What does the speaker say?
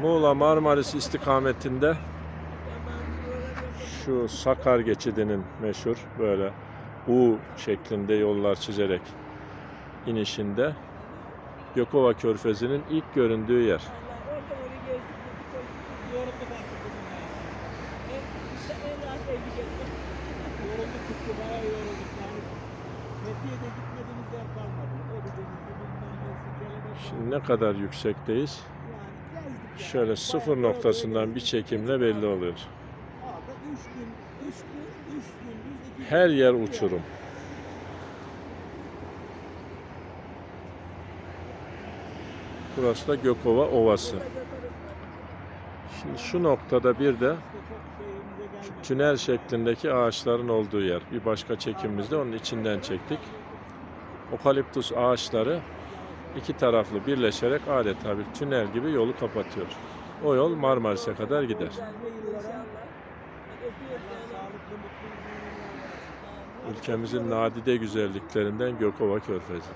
Muğla Marmaris istikametinde şu Sakar geçidinin meşhur böyle U şeklinde yollar çizerek inişinde Gökova Körfezi'nin ilk göründüğü yer. Şimdi ne kadar yüksekteyiz? Şöyle sıfır noktasından bir çekimle belli oluyor. Her yer uçurum. Burası da Gökova Ovası. Şimdi şu noktada bir de tünel şeklindeki ağaçların olduğu yer. Bir başka çekimimizde onun içinden çektik. Okaliptus ağaçları iki taraflı birleşerek adeta bir tünel gibi yolu kapatıyor. O yol Marmaris'e kadar gider. Ülkemizin nadide güzelliklerinden Gökova Körfezi.